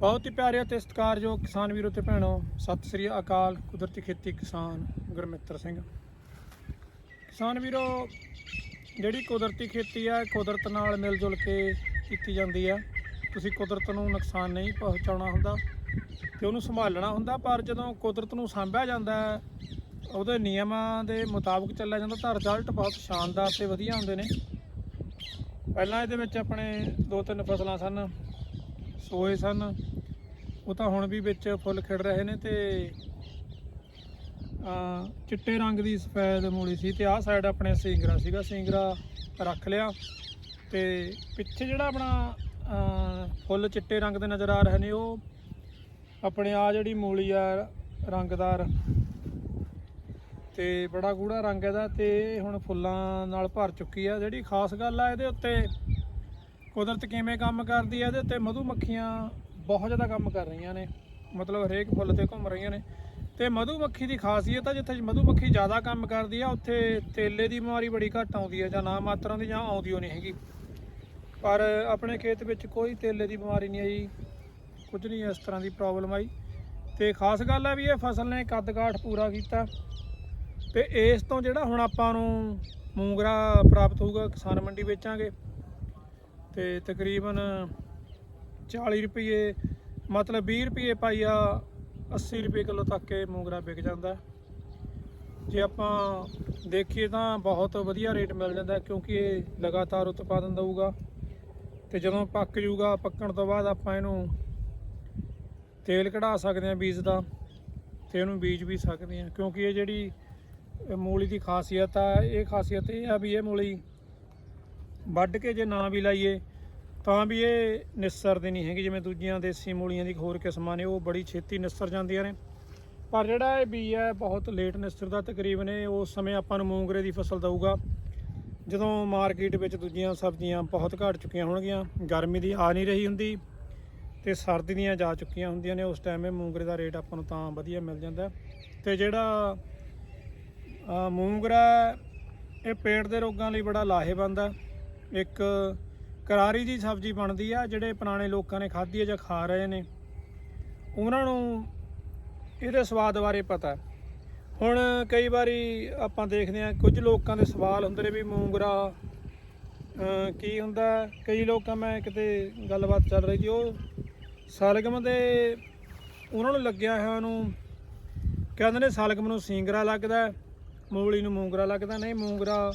ਬਹੁਤ ਹੀ ਪਿਆਰੇ ਅਤੇ ਸਤਿਕਾਰਯੋਗ ਕਿਸਾਨ ਵੀਰੋ ਤੇ ਭੈਣੋ, ਸਤਿ ਸ੍ਰੀ ਅਕਾਲ, ਕੁਦਰਤੀ ਖੇਤੀ ਕਿਸਾਨ ਗੁਰਮਿੱਤਰ ਸਿੰਘ। ਕਿਸਾਨ ਵੀਰੋ, ਜਿਹੜੀ ਕੁਦਰਤੀ ਖੇਤੀ ਆ ਕੁਦਰਤ ਨਾਲ ਮਿਲ ਜੁਲ ਕੇ ਕੀਤੀ ਜਾਂਦੀ ਆ ਤੁਸੀਂ ਕੁਦਰਤ ਨੂੰ ਨੁਕਸਾਨ ਨਹੀਂ ਪਹੁੰਚਾਉਣਾ ਹੁੰਦਾ ਤੇ ਉਹਨੂੰ ਸੰਭਾਲਣਾ ਹੁੰਦਾ, ਪਰ ਜਦੋਂ ਕੁਦਰਤ ਨੂੰ ਸਾਂਭਿਆ ਜਾਂਦਾ ਉਹਦੇ ਨਿਯਮਾਂ ਦੇ ਮੁਤਾਬਕ ਚੱਲਿਆ ਜਾਂਦਾ ਤਾਂ ਰਿਜ਼ਲਟ ਬਹੁਤ ਸ਼ਾਨਦਾਰ ਤੇ ਵਧੀਆ ਹੁੰਦੇ ਨੇ। ਪਹਿਲਾਂ ਇਹਦੇ ਵਿੱਚ ਆਪਣੇ ਦੋ ਤਿੰਨ ਫਸਲਾਂ ਸਨ। ਸੋਏ ਸਨ। ਉਹ ਤਾਂ ਹੁਣ ਵੀ ਵਿੱਚ ਫੁੱਲ ਖਿੜ ਰਹੇ ਨੇ ਤੇ ਆ ਚਿੱਟੇ ਰੰਗ ਦੀ ਸਫੈਦ ਮੂਲੀ ਸੀ ਤੇ ਆਹ ਸਾਈਡ ਆਪਣੇ ਸਿੰਗਰਾ ਸੀਗਾ। ਸਿੰਗਰਾ ਰੱਖ ਲਿਆ ਤੇ ਪਿੱਛੇ ਜਿਹੜਾ ਆਪਣਾ ਫੁੱਲ ਚਿੱਟੇ ਰੰਗ ਦੇ ਨਜ਼ਰ ਆ ਰਹੇ ਨੇ, ਉਹ ਆਪਣੇ ਆ ਜਿਹੜੀ ਮੂਲੀ ਆ, ਰੰਗਦਾਰ, ਤੇ ਬੜਾ ਗੂੜਾ ਰੰਗ ਇਹਦਾ ਤੇ ਹੁਣ ਫੁੱਲਾਂ ਨਾਲ ਭਰ ਚੁੱਕੀ ਆ। ਜਿਹੜੀ ਖਾਸ ਗੱਲ ਆ ਇਹਦੇ ਉੱਤੇ ਕੁਦਰਤ ਕਿਵੇਂ ਕੰਮ ਕਰਦੀ ਹੈ ਇਹਦੇ ਉੱਤੇ ਮਧੂ ਮੱਖੀਆਂ ਬਹੁਤ ਜ਼ਿਆਦਾ ਕੰਮ ਕਰ ਰਹੀਆਂ ਨੇ। ਮਤਲਬ ਹਰੇਕ ਫੁੱਲ ਤੇ ਘੁੰਮ ਰਹੀਆਂ ਨੇ। ਤੇ ਮਧੂ ਮੱਖੀ ਦੀ ਖਾਸੀਅਤ ਆ, ਜਿੱਥੇ ਮਧੂ ਮੱਖੀ ਜ਼ਿਆਦਾ ਕੰਮ ਕਰਦੀ ਆ, ਉੱਥੇ ਤੇਲੇ ਦੀ ਬਿਮਾਰੀ ਬੜੀ ਘੱਟ ਆਉਂਦੀ ਹੈ ਜਾਂ ਨਾ ਮਾਤਰਾ ਦੀ ਜਾਂ ਆਉਂਦੀ ਉਹ ਨਹੀਂ ਹੈਗੀ। ਪਰ ਆਪਣੇ ਖੇਤ ਵਿੱਚ ਕੋਈ ਤੇਲੇ ਦੀ ਬਿਮਾਰੀ ਨਹੀਂ ਆਈ, ਕੁਝ ਨਹੀਂ ਇਸ ਤਰ੍ਹਾਂ ਦੀ ਪ੍ਰੋਬਲਮ ਆਈ। ਤੇ ਖਾਸ ਗੱਲ ਹੈ ਵੀ ਇਹ ਫਸਲ ਨੇ ਕੱਦ ਕਾਠ ਪੂਰਾ ਕੀਤਾ। ਤੇ ਇਸ ਤੋਂ ਜਿਹੜਾ ਹੁਣ ਆਪਾਂ ਨੂੰ ਮੂੰਗਰਾ ਪ੍ਰਾਪਤ ਹੋਊਗਾ, ਕਿਸਾਨ ਮੰਡੀ ਵੇਚਾਂਗੇ। ਤੇ ਤਕਰੀਬਨ 40 ਰੁਪਏ, ਮਤਲਬ 20 ਰੁਪਏ ਪਾਈਆ 80 ਰੁਪਏ ਕਿਲੋ ਤੱਕ ਇਹ ਮੂੰਗਰਾ ਵਿਕ ਜਾਂਦਾ। ਜੇ ਆਪਾਂ ਦੇਖੀਏ ਤਾਂ ਬਹੁਤ ਵਧੀਆ ਰੇਟ ਮਿਲ ਜਾਂਦਾ ਕਿਉਂਕਿ ਇਹ ਲਗਾਤਾਰ ਉਤਪਾਦਨ ਦਊਗਾ ਤੇ ਜਦੋਂ ਪੱਕ ਜੂਗਾ, ਪੱਕਣ ਤੋਂ ਬਾਅਦ ਆਪਾਂ ਇਹਨੂੰ ਤੇਲ ਕਢਾ ਸਕਦੇ ਹਾਂ ਬੀਜ ਦਾ ਤੇ ਇਹਨੂੰ ਬੀਜ ਵੀ ਸਕਦੇ ਹਾਂ ਕਿਉਂਕਿ ਇਹ ਜਿਹੜੀ ਮੂਲੀ ਦੀ ਖਾਸੀਅਤ ਆ, ਇਹ ਖਾਸੀਅਤ ਇਹ ਆ ਵੀ ਇਹ ਮੂਲੀ ਵੱਢ ਕੇ ਜੇ ਨਾ ਵੀ ਲਾਈਏ ਤਾਂ ਵੀ ਇਹ ਨਿਸਰਦੇ ਨਹੀਂ ਹੈਗੇ, ਜਿਵੇਂ ਦੂਜੀਆਂ ਦੇਸੀ ਮੂਲੀਆਂ ਦੀ ਹੋਰ ਕਿਸਮਾਂ ਨੇ, ਉਹ ਬੜੀ ਛੇਤੀ ਨਿਸਰ ਜਾਂਦੀਆਂ ਨੇ। ਪਰ ਜਿਹੜਾ ਇਹ ਬੀ ਹੈ, ਬਹੁਤ ਲੇਟ ਨਿਸਰਦਾ ਤਕਰੀਬਨ ਇਹ, ਉਸ ਸਮੇਂ ਆਪਾਂ ਨੂੰ ਮੂੰਗਰੇ ਦੀ ਫਸਲ ਦਊਗਾ। ਜਦੋਂ ਮਾਰਕੀਟ ਵਿੱਚ ਦੂਜੀਆਂ ਸਬਜ਼ੀਆਂ ਬਹੁਤ ਘਟ ਚੁੱਕੀਆਂ ਹੋਣਗੀਆਂ, ਗਰਮੀ ਦੀ ਆ ਨਹੀਂ ਰਹੀ ਹੁੰਦੀ ਤੇ ਸਰਦੀ ਦੀਆਂ ਜਾ ਚੁੱਕੀਆਂ ਹੁੰਦੀਆਂ ਨੇ, ਉਸ ਟਾਈਮ ਇਹ ਮੂੰਗਰੇ ਦਾ ਰੇਟ ਆਪਾਂ ਨੂੰ ਤਾਂ ਵਧੀਆ ਮਿਲ ਜਾਂਦਾ। ਤੇ ਜਿਹੜਾ ਮੂੰਗਰਾ, ਇਹ ਪੇਟ ਦੇ ਰੋਗਾਂ ਲਈ ਬੜਾ ਲਾਹੇਵੰਦ ਹੈ। ਇੱਕ ਕਰਾਰੀ ਦੀ ਸਬਜ਼ੀ ਬਣਦੀ ਆ, ਜਿਹੜੇ ਪੁਰਾਣੇ ਲੋਕਾਂ ਨੇ ਖਾਧੀ ਹੈ ਜਾਂ ਖਾ ਰਹੇ ਨੇ। ਉਹਨਾਂ ਨੂੰ ਇਹਦੇ ਸਵਾਦ ਬਾਰੇ ਪਤਾ ਹੁਣ ਕਈ ਵਾਰੀ ਆਪਾਂ ਦੇਖਦੇ ਹਾਂ, ਕੁਝ ਲੋਕਾਂ ਦੇ ਸਵਾਲ ਹੁੰਦੇ ਨੇ ਵੀ ਮੂੰਗਰਾ ਕੀ ਹੁੰਦਾ ਕਈ ਲੋਕਾਂ, ਮੈਂ ਕਿਤੇ ਗੱਲਬਾਤ ਚੱਲ ਰਹੀ ਸੀ, ਉਹ ਸਲਗਮ ਦੇ ਉਹਨਾਂ ਨੂੰ ਲੱਗਿਆ ਹੋਇਆ ਨੂੰ ਕਹਿੰਦੇ ਨੇ ਸਲਗਮ ਨੂੰ ਸਿੰਗਰਾ ਲੱਗਦਾ ਮੂਲੀ ਨੂੰ ਮੂੰਗਰਾ ਲੱਗਦਾ ਨਹੀਂ, ਮੂੰਗਰਾ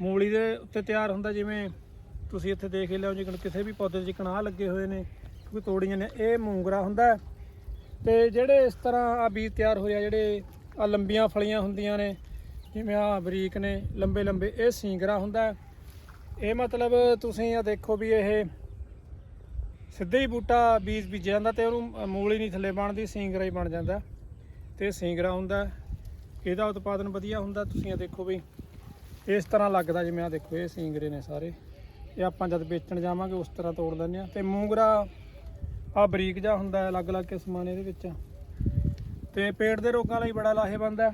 ਮੂਲੀ ਦੇ ਉੱਤੇ ਤਿਆਰ ਹੁੰਦਾ ਜਿਵੇਂ ਤੁਸੀਂ ਇੱਥੇ ਦੇਖ ਲਿਓ ਜਿਕਣ ਕਿਸੇ ਵੀ ਪੌਦੇ 'ਚ ਕਣਾਹ ਲੱਗੇ ਹੋਏ ਨੇ, ਕਿਉਂਕਿ ਤੋੜੀਆਂ ਨੇ, ਇਹ ਮੂੰਗਰਾ ਹੁੰਦਾ ਹੈ। ਤੇ ਜਿਹੜੇ ਇਸ ਤਰ੍ਹਾਂ ਆ ਬੀਜ ਤਿਆਰ ਹੋਇਆ ਜਿਹੜੇ ਆ ਲੰਬੀਆਂ ਫਲੀਆਂ ਹੁੰਦੀਆਂ ਨੇ, ਜਿਵੇਂ ਆ ਬਰੀਕ ਨੇ ਲੰਬੇ ਲੰਬੇ ਇਹ ਸਿੰਗਰਾ ਹੁੰਦਾ ਇਹ ਮਤਲਬ ਤੁਸੀਂ ਆ ਦੇਖੋ ਵੀ ਇਹ ਸਿੱਧੇ ਹੀ ਬੂਟਾ ਬੀਜ ਬੀਜਿਆ ਜਾਂਦਾ ਤੇ ਉਹਨੂੰ ਮੂਲ ਹੀ ਨਹੀਂ ਥੱਲੇ ਬਣਦੀ, ਸਿੰਗਰਾ ਹੀ ਬਣ ਜਾਂਦਾ। ਤੇ ਸਿੰਗਰਾ ਹੁੰਦਾ ਇਹਦਾ ਉਤਪਾਦਨ ਵਧੀਆ ਹੁੰਦਾ, ਤੁਸੀਂ ਆ ਦੇਖੋ ਵੀ, ਇਸ ਤਰ੍ਹਾਂ ਲੱਗਦਾ ਜਿਵੇਂ ਆ ਦੇਖੋ, ਇਹ ਸਿੰਗਰੇ ਨੇ ਸਾਰੇ। ਇਹ ਆਪਾਂ ਜਦ ਵੇਚਣ ਜਾਵਾਂਗੇ, ਉਸ ਤਰ੍ਹਾਂ ਤੋੜ ਲੈਂਦੇ ਆ ਤੇ ਮੂੰਗਰਾ ਆ ਬਰੀਕ ਜਿਹਾ ਹੁੰਦਾ ਅਲੱਗ-ਅਲੱਗ ਕਿਸਮਾਂ ਨੇ ਇਹਦੇ ਵਿੱਚ। ਤੇ ਪੇਟ ਦੇ ਰੋਗਾਂ ਲਈ ਬੜਾ ਲਾਹੇਵੰਦ ਹੈ।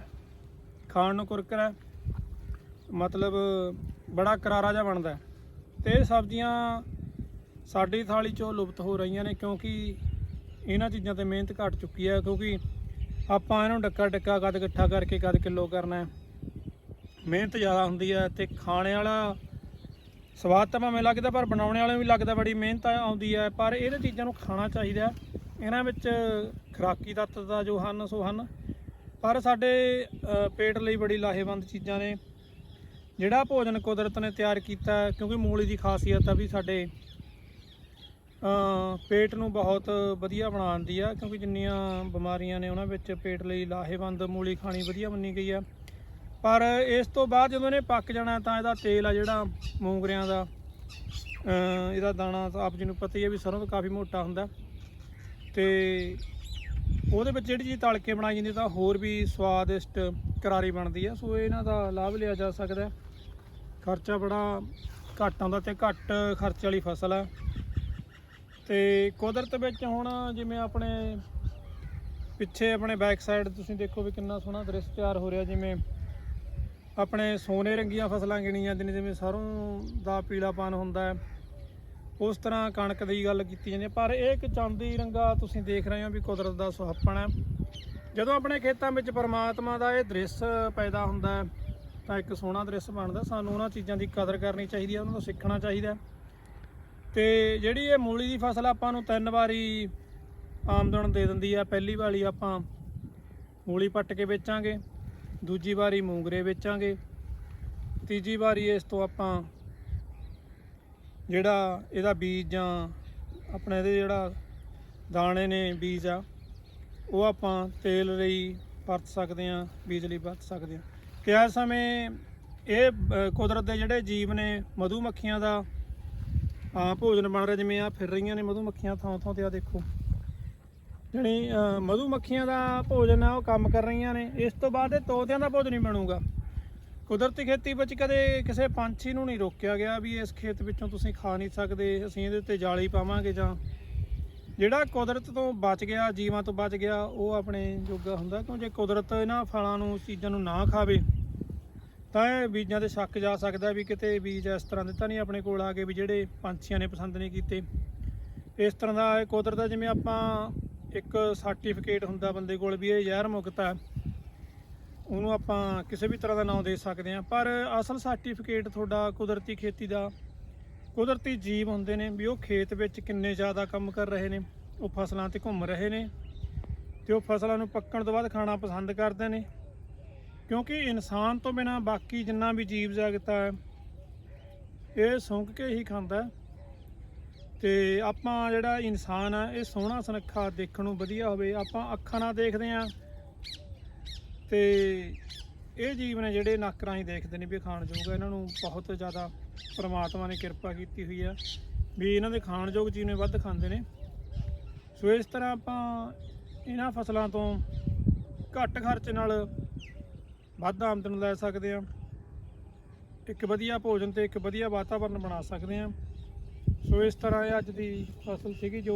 ਖਾਣ ਨੂੰ ਕੁਰਕਰਾ ਮਤਲਬ ਬੜਾ ਕਰਾਰਾ ਜਿਹਾ ਬਣਦਾ ਹੈ। ਤੇ ਇਹ ਸਬਜ਼ੀਆਂ ਸਾਡੀ ਥਾਲੀ ਚੋਂ ਲੁਪਤ ਹੋ ਰਹੀਆਂ ਨੇ, ਕਿਉਂਕਿ ਇਹਨਾਂ ਚੀਜ਼ਾਂ ਤੇ ਮਿਹਨਤ ਘਟ ਚੁੱਕੀ ਹੈ, ਕਿਉਂਕਿ ਆਪਾਂ ਇਹਨੂੰ ਡੱਕਾ ਡੱਕਾ ਕਦ ਇਕੱਠਾ ਕਰਕੇ, ਕਦ ਕਿਲੋ ਕਰਨਾ ਮਿਹਨਤ ਜ਼ਿਆਦਾ ਹੁੰਦੀ ਹੈ ਤੇ ਖਾਣੇ ਵਾਲਾ ਸਵਾਦ ਤਾਂ ਭਾਵੇਂ ਲੱਗਦਾ, ਪਰ ਬਣਾਉਣੇ ਵਾਲਿਆਂ ਨੂੰ ਵੀ ਲੱਗਦਾ ਬੜੀ ਮਿਹਨਤ ਆਉਂਦੀ ਹੈ ਪਰ ਇਹਨਾਂ ਚੀਜ਼ਾਂ ਨੂੰ ਖਾਣਾ ਚਾਹੀਦਾ ਇਹਨਾਂ ਵਿੱਚ ਖੁਰਾਕੀ ਤੱਤ ਦਾ ਜੋ ਹਨ, ਸੋ ਹਨ। ਪਰ ਸਾਡੇ ਪੇਟ ਲਈ ਬੜੀ ਲਾਹੇਵੰਦ ਚੀਜ਼ਾਂ ਨੇ। ਜਿਹੜਾ ਭੋਜਨ ਕੁਦਰਤ ਨੇ ਤਿਆਰ ਕੀਤਾ ਕਿਉਂਕਿ ਮੂਲੀ ਦੀ ਖਾਸੀਅਤ ਆ ਵੀ ਸਾਡੇ ਪੇਟ ਨੂੰ ਬਹੁਤ ਵਧੀਆ ਬਣਾਉਂਦੀ ਆ, ਕਿਉਂਕਿ ਜਿੰਨੀਆਂ ਬਿਮਾਰੀਆਂ ਨੇ ਉਹਨਾਂ ਵਿੱਚ ਪੇਟ ਲਈ ਲਾਹੇਵੰਦ ਮੂਲੀ ਖਾਣੀ ਵਧੀਆ ਮੰਨੀ ਗਈ ਆ। ਪਰ ਇਸ ਤੋਂ ਬਾਅਦ ਜਦੋਂ ਇਹਨੇ ਪੱਕ ਜਾਣਾ ਤਾਂ ਇਹਦਾ ਤੇਲ ਆ ਜਿਹੜਾ ਮੂੰਗਰਿਆਂ ਦਾ ਇਹਦਾ ਦਾਣਾ, ਆਪ ਜੀ ਨੂੰ ਪਤਾ ਹੀ ਹੈ ਵੀ ਸਰੋਂ ਤੋਂ ਕਾਫੀ ਮੋਟਾ ਹੁੰਦਾ। ਤੇ ਉਹਦੇ ਵਿੱਚ ਜਿਹੜੀ ਚੀਜ਼ ਤਲ ਕੇ ਬਣਾਈ ਜਾਂਦੀ ਤਾਂ ਹੋਰ ਵੀ ਸਵਾਦਿਸ਼ਟ ਕਰਾਰੀ ਬਣਦੀ ਆ ਸੋ ਇਹਨਾਂ ਦਾ ਲਾਭ ਲਿਆ ਜਾ ਸਕਦਾ ਖਰਚਾ ਬੜਾ ਘੱਟ ਆਉਂਦਾ ਤੇ ਘੱਟ ਖਰਚੇ ਵਾਲੀ ਫਸਲ ਹੈ। ਤੇ ਕੁਦਰਤ ਵਿੱਚ ਹੁਣ ਜਿਵੇਂ ਆਪਣੇ ਪਿੱਛੇ ਆਪਣੇ ਬੈਕ ਸਾਈਡ ਤੁਸੀਂ ਦੇਖੋ ਵੀ ਕਿੰਨਾ ਸੋਹਣਾ ਦ੍ਰਿਸ਼ ਤਿਆਰ ਹੋ ਰਿਹਾ, ਜਿਵੇਂ ਆਪਣੇ ਸੋਨੇ ਰੰਗੀਆਂ ਫਸਲਾਂ ਗਿਣੀਆਂ ਜਾਂਦੀਆਂ ਜਿਵੇਂ ਸਰੋਂ ਦਾ ਪੀਲਾਪਨ ਹੁੰਦਾ ਹੈ, ਉਸ ਤਰ੍ਹਾਂ ਕਣਕ ਦੀ ਗੱਲ ਕੀਤੀ ਜਾਂਦੀ ਹੈ। ਪਰ ਇਹ ਇੱਕ ਚਾਂਦੀ ਰੰਗਾ ਤੁਸੀਂ ਦੇਖ ਰਹੇ ਹੋ ਵੀ ਕੁਦਰਤ ਦਾ ਸੁਹੱਪਣ ਹੈ। ਜਦੋਂ ਆਪਣੇ ਖੇਤਾਂ ਵਿੱਚ ਪਰਮਾਤਮਾ ਦਾ ਇਹ ਦ੍ਰਿਸ਼ ਪੈਦਾ ਹੁੰਦਾ ਹੈ, ਤਾਂ ਇੱਕ ਸੋਹਣਾ ਦ੍ਰਿਸ਼ ਬਣਦਾ। ਸਾਨੂੰ ਉਹਨਾਂ ਚੀਜ਼ਾਂ ਦੀ ਕਦਰ ਕਰਨੀ ਚਾਹੀਦੀ ਹੈ, ਉਹਨਾਂ ਤੋਂ ਸਿੱਖਣਾ ਚਾਹੀਦਾ ਹੈ। ਤੇ ਜਿਹੜੀ ਇਹ ਮੂਲੀ ਦੀ ਫਸਲ ਆਪਾਂ ਨੂੰ ਤਿੰਨ ਵਾਰੀ ਆਮਦਨ ਦੇ ਦਿੰਦੀ ਆ ਪਹਿਲੀ ਵਾਰੀ ਆਪਾਂ ਮੂਲੀ ਪੱਟ ਕੇ ਵੇਚਾਂਗੇ। ਦੂਜੀ ਵਾਰੀ ਮੂੰਗਰੇ ਵੇਚਾਂਗੇ। ਤੀਜੀ ਵਾਰੀ ਇਸ ਤੋਂ ਆਪਾਂ ਜਿਹੜਾ ਇਹਦਾ ਬੀਜ ਜਾਂ ਆਪਣੇ ਇਹਦੇ ਜਿਹੜਾ ਦਾਣੇ ਨੇ ਬੀਜ ਆ, ਉਹ ਆਪਾਂ ਤੇਲ ਲਈ ਵਰਤ ਸਕਦੇ ਆ ਬੀਜ ਲਈ ਵਰਤ ਸਕਦੇ ਆ ਕਿਆ ਸਮੇਂ ਇਹ ਕੁਦਰਤ ਦੇ ਜਿਹੜੇ ਜੀਵ ਨੇ ਮਧੂ ਮੱਖੀਆਂ ਦਾ ਆ ਭੋਜਨ ਬਣ ਰਿਹਾ, ਜਿਵੇਂ ਆ ਫਿਰ ਰਹੀਆਂ ਨੇ ਮਧੂ ਮੱਖੀਆਂ ਥਾਂ ਥਾਂ ਤੇ ਆ ਦੇਖੋ। ਜਣੀ ਮਧੂ ਮੱਖੀਆਂ ਦਾ ਭੋਜਨ ਆ, ਉਹ ਕੰਮ ਕਰ ਰਹੀਆਂ ਨੇ। ਇਸ ਤੋਂ ਬਾਅਦ ਇਹ ਤੋਤਿਆਂ ਦਾ ਭੋਜਨ ਹੀ ਬਣੂਗਾ। ਕੁਦਰਤੀ ਖੇਤੀ ਵਿੱਚ ਕਦੇ ਕਿਸੇ ਪੰਛੀ ਨੂੰ ਨਹੀਂ ਰੋਕਿਆ ਗਿਆ ਵੀ ਇਸ ਖੇਤ ਵਿੱਚੋਂ ਤੁਸੀਂ ਖਾ ਨਹੀਂ ਸਕਦੇ, ਅਸੀਂ ਇਹਦੇ ਉੱਤੇ ਜਾਲੀ ਪਾਵਾਂਗੇ ਜਾਂ ਜਿਹੜਾ ਕੁਦਰਤ ਤੋਂ ਬਚ ਗਿਆ, ਜੀਵਾਂ ਤੋਂ ਬਚ ਗਿਆ, ਉਹ ਆਪਣੇ ਜੋਗਾ ਹੁੰਦਾ। ਕਿਉਂ ਜੇ ਕੁਦਰਤ ਇਹਨਾਂ ਫਲਾਂ ਨੂੰ ਚੀਜ਼ਾਂ ਨੂੰ ਨਾ ਖਾਵੇ, ਤਾਂ ਇਹ ਬੀਜਾਂ ਤੇ ਸ਼ੱਕ ਜਾ ਸਕਦਾ ਵੀ ਕਿਤੇ ਬੀਜ ਇਸ ਤਰ੍ਹਾਂ ਦੇ ਤਾਂ ਨਹੀਂ ਆਪਣੇ ਕੋਲ ਆ ਗਏ ਵੀ ਜਿਹੜੇ ਪੰਛੀਆਂ ਨੇ ਪਸੰਦ ਨਹੀਂ ਕੀਤੇ। ਇਸ ਤਰ੍ਹਾਂ ਦਾ ਇਹ ਕੁਦਰਤ ਦਾ ਜਿਵੇਂ ਆਪਾਂ ਇੱਕ ਸਰਟੀਫਿਕੇਟ ਹੁੰਦਾ ਬੰਦੇ ਕੋਲ ਵੀ ਇਹ ਜ਼ਹਿਰ ਮੁਕਤ ਹੈ ਉਹਨੂੰ ਆਪਾਂ ਕਿਸੇ ਵੀ ਤਰ੍ਹਾਂ ਦਾ ਨਾਮ ਦੇ ਸਕਦੇ ਹਾਂ। ਪਰ ਅਸਲ ਸਰਟੀਫਿਕੇਟ ਤੁਹਾਡਾ ਕੁਦਰਤੀ ਖੇਤੀ ਦਾ, ਕੁਦਰਤੀ ਜੀਵ ਹੁੰਦੇ ਨੇ ਵੀ ਉਹ ਖੇਤ ਵਿੱਚ ਕਿੰਨੇ ਜ਼ਿਆਦਾ ਕੰਮ ਕਰ ਰਹੇ ਨੇ, ਉਹ ਫਸਲਾਂ ਤੇ ਘੁੰਮ ਰਹੇ ਨੇ ਤੇ ਉਹ ਫਸਲਾਂ ਨੂੰ ਪੱਕਣ ਤੋਂ ਬਾਅਦ ਖਾਣਾ ਪਸੰਦ ਕਰਦੇ ਨੇ। ਕਿਉਂਕਿ ਇਨਸਾਨ ਤੋਂ ਬਿਨਾ ਬਾਕੀ ਜਿੰਨਾ ਵੀ ਜੀਵ ਜਗਤ ਹੈ ਇਹ ਸੁੰਘ ਕੇ ਹੀ ਖਾਂਦਾ। ਤੇ ਆਪਾਂ ਜਿਹੜਾ ਇਨਸਾਨ ਆ, ਇਹ ਸੋਹਣਾ ਸੁਨੱਖਾ ਦੇਖਣ ਨੂੰ ਵਧੀਆ ਹੋਵੇ, ਆਪਾਂ ਅੱਖਾਂ ਨਾਲ ਦੇਖਦੇ ਆ ਤੇ ਇਹ ਜੀਵ ਨੇ ਜਿਹੜੇ ਨੱਕ ਰਾਹੀਂ ਦੇਖਦੇ ਨੇ ਵੀ ਇਹ ਖਾਣ ਯੋਗ ਇਹਨਾਂ ਨੂੰ ਬਹੁਤ ਜ਼ਿਆਦਾ ਪ੍ਰਮਾਤਮਾ ਨੇ ਕਿਰਪਾ ਕੀਤੀ ਹੋਈ ਆ ਵੀ ਇਹਨਾਂ ਦੇ ਖਾਣ ਯੋਗ ਜੀਵ ਨੇ ਵੱਧ ਖਾਂਦੇ ਨੇ। ਸੋ ਇਸ ਤਰ੍ਹਾਂ ਆਪਾਂ ਇਹਨਾਂ ਫਸਲਾਂ ਤੋਂ ਘੱਟ ਖਰਚ ਨਾਲ ਵੱਧ ਆਮਦਨ ਲੈ ਸਕਦੇ ਆ ਇੱਕ ਵਧੀਆ ਭੋਜਨ ਤੇ ਇੱਕ ਵਧੀਆ ਵਾਤਾਵਰਨ ਬਣਾ ਸਕਦੇ ਆ ਸੋ ਇਸ ਤਰ੍ਹਾਂ ਇਹ ਅੱਜ ਦੀ ਫਸਲ ਸੀਗੀ ਜੋ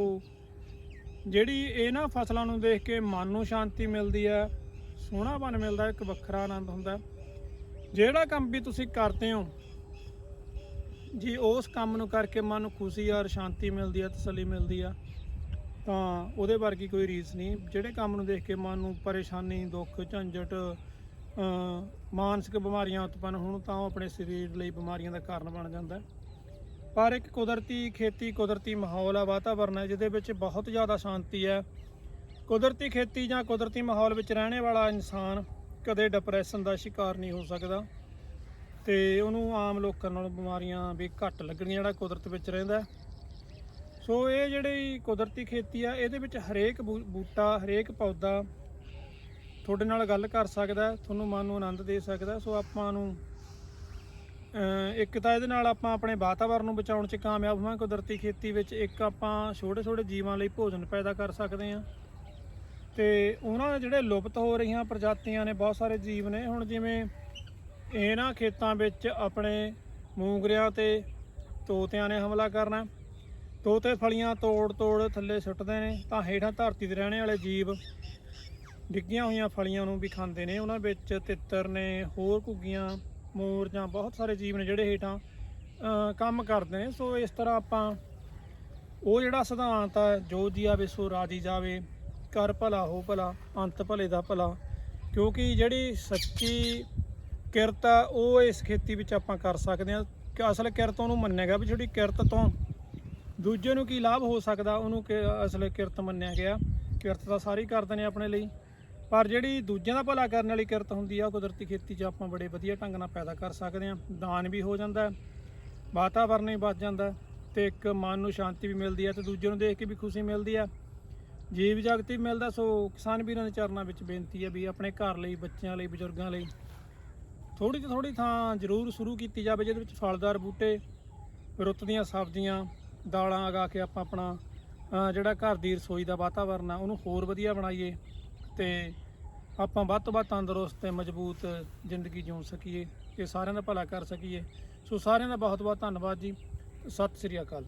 ਜਿਹੜੀ ਇਹਨਾਂ ਫਸਲਾਂ ਨੂੰ ਦੇਖ ਕੇ ਮਨ ਨੂੰ ਸ਼ਾਂਤੀ ਮਿਲਦੀ ਹੈ ਸੋਹਣਾਪਨ ਮਿਲਦਾ, ਇੱਕ ਵੱਖਰਾ ਆਨੰਦ ਹੁੰਦਾ। ਜਿਹੜਾ ਕੰਮ ਵੀ ਤੁਸੀਂ ਕਰਦੇ ਹੋ, ਜੀ ਉਸ ਕੰਮ ਨੂੰ ਕਰਕੇ ਮਨ ਨੂੰ ਖੁਸ਼ੀ ਔਰ ਸ਼ਾਂਤੀ ਮਿਲਦੀ ਹੈ, ਤਸੱਲੀ ਮਿਲਦੀ ਆ, ਤਾਂ ਉਹਦੇ ਵਰਗੀ ਕੋਈ ਰੀਸ ਨਹੀਂ। ਜਿਹੜੇ ਕੰਮ ਨੂੰ ਦੇਖ ਕੇ ਮਨ ਨੂੰ ਪਰੇਸ਼ਾਨੀ, ਦੁੱਖ, ਝੰਜਟ ਮਾਨਸਿਕ ਬਿਮਾਰੀਆਂ ਉਤਪੰਨ ਹੋਣ, ਤਾਂ ਉਹ ਆਪਣੇ ਸਰੀਰ ਲਈ ਬਿਮਾਰੀਆਂ ਦਾ ਕਾਰਨ ਬਣ ਜਾਂਦਾ। ਹੈ ਪਰ ਇੱਕ ਕੁਦਰਤੀ ਖੇਤੀ, ਕੁਦਰਤੀ ਮਾਹੌਲ ਆ, ਵਾਤਾਵਰਨ ਹੈ ਜਿਹਦੇ ਵਿੱਚ ਬਹੁਤ ਜ਼ਿਆਦਾ ਸ਼ਾਂਤੀ ਹੈ। ਕੁਦਰਤੀ ਖੇਤੀ ਜਾਂ ਕੁਦਰਤੀ ਮਾਹੌਲ ਵਿੱਚ ਰਹਿਣੇ ਵਾਲਾ ਇਨਸਾਨ ਕਦੇ ਡਿਪਰੈਸ਼ਨ ਦਾ ਸ਼ਿਕਾਰ ਨਹੀਂ ਹੋ ਸਕਦਾ ਤੇ ਉਹਨੂੰ ਆਮ ਲੋਕਾਂ ਨਾਲੋਂ ਬਿਮਾਰੀਆਂ ਵੀ ਘੱਟ ਲੱਗਣੀਆਂ ਜਿਹੜਾ ਕੁਦਰਤ ਵਿੱਚ ਰਹਿੰਦਾ ਸੋ ਇਹ ਜਿਹੜੀ ਕੁਦਰਤੀ ਖੇਤੀ ਆ, ਇਹਦੇ ਵਿੱਚ ਹਰੇਕ ਬੂ- ਬੂਟਾ, ਹਰੇਕ ਪੌਦਾ ਤੁਹਾਡੇ ਨਾਲ ਗੱਲ ਕਰ ਸਕਦਾ, ਤੁਹਾਨੂੰ ਮਨ ਨੂੰ ਆਨੰਦ ਦੇ ਸਕਦਾ। ਸੋ ਆਪਾਂ ਨੂੰ ਇੱਕ ਤਾਂ ਇਹਦੇ ਨਾਲ ਆਪਾਂ ਆਪਣੇ ਵਾਤਾਵਰਣ ਨੂੰ ਬਚਾਉਣ 'ਚ ਕਾਮਯਾਬ ਹੋਵਾਂ, ਕੁਦਰਤੀ ਖੇਤੀ ਵਿੱਚ ਇੱਕ ਆਪਾਂ ਛੋਟੇ ਛੋਟੇ ਜੀਵਾਂ ਲਈ ਭੋਜਨ ਪੈਦਾ ਕਰ ਸਕਦੇ ਹਾਂ। ਤੇ ਉਹਨਾਂ ਜਿਹੜੇ ਲੁਪਤ ਹੋ ਰਹੀਆਂ ਪ੍ਰਜਾਤੀਆਂ ਨੇ, ਬਹੁਤ ਸਾਰੇ ਜੀਵ ਨੇ, ਹੁਣ ਜਿਵੇਂ ਇਹਨਾਂ ਖੇਤਾਂ ਵਿੱਚ ਆਪਣੇ ਮੂੰਗਰਿਆਂ ਤੇ ਤੋਤਿਆਂ ਨੇ ਹਮਲਾ ਕਰਨਾ। ਤੋਤੇ ਫਲੀਆਂ ਤੋੜ ਤੋੜ ਥੱਲੇ ਸੁੱਟਦੇ ਨੇ, ਤਾਂ ਹੇਠਾਂ ਧਰਤੀ ਤੇ ਰਹਿਣੇ ਵਾਲੇ ਜੀਵ ਡਿੱਗੀਆਂ ਹੋਈਆਂ ਫਲੀਆਂ ਨੂੰ ਵੀ ਖਾਂਦੇ ਨੇ। ਉਹਨਾਂ ਵਿੱਚ ਤਿੱਤਰ ਨੇ, ਹੋਰ ਘੁੱਗੀਆਂ ਮੋਰ ਜਾਂ ਬਹੁਤ ਸਾਰੇ ਜੀਵ ਨੇ ਜਿਹੜੇ ਹੇਠਾਂ ਕੰਮ ਕਰਦੇ ਨੇ। ਸੋ ਇਸ ਤਰ੍ਹਾਂ ਆਪਾਂ ਉਹ ਜਿਹੜਾ ਸਿਧਾਂਤ ਆ, ਜੋ ਜੀ ਆਵੇ ਸੋ ਰਾਜੀ ਜਾਵੇ, ਕਰ ਭਲਾ ਹੋ ਭਲਾ, ਅੰਤ ਭਲੇ ਦਾ ਭਲਾ। ਕਿਉਂਕਿ ਜਿਹੜੀ ਸੱਚੀ ਕਿਰਤ ਆ, ਉਹ ਇਸ ਖੇਤੀ ਵਿੱਚ ਆਪਾਂ ਕਰ ਸਕਦੇ ਹਾਂ। ਕਿ ਅਸਲ ਕਿਰਤ ਉਹਨੂੰ ਮੰਨੇਗਾ ਵੀ ਜਿਹੜੀ ਕਿਰਤ ਤੋਂ ਦੂਜੇ ਨੂੰ ਕੀ ਲਾਭ ਹੋ ਸਕਦਾ, ਉਹਨੂੰ ਕਿ ਅਸਲ ਕਿਰਤ ਮੰਨਿਆ ਗਿਆ। ਕਿਰਤ ਤਾਂ ਸਾਰੇ ਹੀ ਕਰਦੇ ਨੇ ਆਪਣੇ ਲਈ। ਪਰ ਜਿਹੜੀ ਦੂਜਿਆਂ ਦਾ ਭਲਾ ਕਰਨ ਵਾਲੀ ਕਿਰਤ ਹੁੰਦੀ ਆ, ਉਹ ਕੁਦਰਤੀ ਖੇਤੀ 'ਚ ਆਪਾਂ ਬੜੇ ਵਧੀਆ ਢੰਗ ਨਾਲ ਪੈਦਾ ਕਰ ਸਕਦੇ ਹਾਂ। ਦਾਨ ਵੀ ਹੋ ਜਾਂਦਾ ਵਾਤਾਵਰਨ ਵੀ ਬਚ ਜਾਂਦਾ ਹੈ ਤੇ ਇੱਕ ਮਨ ਨੂੰ ਸ਼ਾਂਤੀ ਵੀ ਮਿਲਦੀ ਹੈ ਤੇ ਦੂਜੇ ਨੂੰ ਦੇਖ ਕੇ ਵੀ ਖੁਸ਼ੀ ਮਿਲਦੀ ਆ ਜੀਵ ਜਾਗਤੀ ਵੀ ਮਿਲਦਾ, ਸੋ ਕਿਸਾਨ ਵੀਰਾਂ ਦੇ ਚਰਨਾਂ ਵਿੱਚ ਬੇਨਤੀ ਹੈ ਵੀ ਆਪਣੇ ਘਰ ਲਈ, ਬੱਚਿਆਂ ਲਈ, ਬਜ਼ੁਰਗਾਂ ਲਈ ਥੋੜੀ ਤੋਂ ਥੋੜੀ ਥਾਂ ਜ਼ਰੂਰ ਸ਼ੁਰੂ ਕੀਤੀ ਜਾਵੇ, ਜਿਹਦੇ ਵਿੱਚ ਫਲਦਾਰ ਬੂਟੇ, ਰੁੱਤ ਦੀਆਂ ਸਬਜ਼ੀਆਂ, ਦਾਲਾਂ ਉਗਾ ਕੇ ਆਪਾਂ ਆਪਣਾ ਜਿਹੜਾ ਘਰ ਦੀ ਰਸੋਈ ਦਾ ਵਾਤਾਵਰਨ ਆ, ਉਹਨੂੰ ਹੋਰ ਵਧੀਆ ਬਣਾਈਏ। ਤੇ ਆਪਾਂ ਵੱਧ ਤੋਂ ਵੱਧ ਤੰਦਰੁਸਤ ਤੇ ਮਜ਼ਬੂਤ ਜ਼ਿੰਦਗੀ ਜਿਉ ਸਕੀਏ ਤੇ ਸਾਰਿਆਂ ਦਾ ਭਲਾ ਕਰ ਸਕੀਏ। ਸੋ ਸਾਰਿਆਂ ਦਾ ਬਹੁਤ ਬਹੁਤ ਧੰਨਵਾਦ ਜੀ। ਸਤਿ ਸ੍ਰੀ ਅਕਾਲ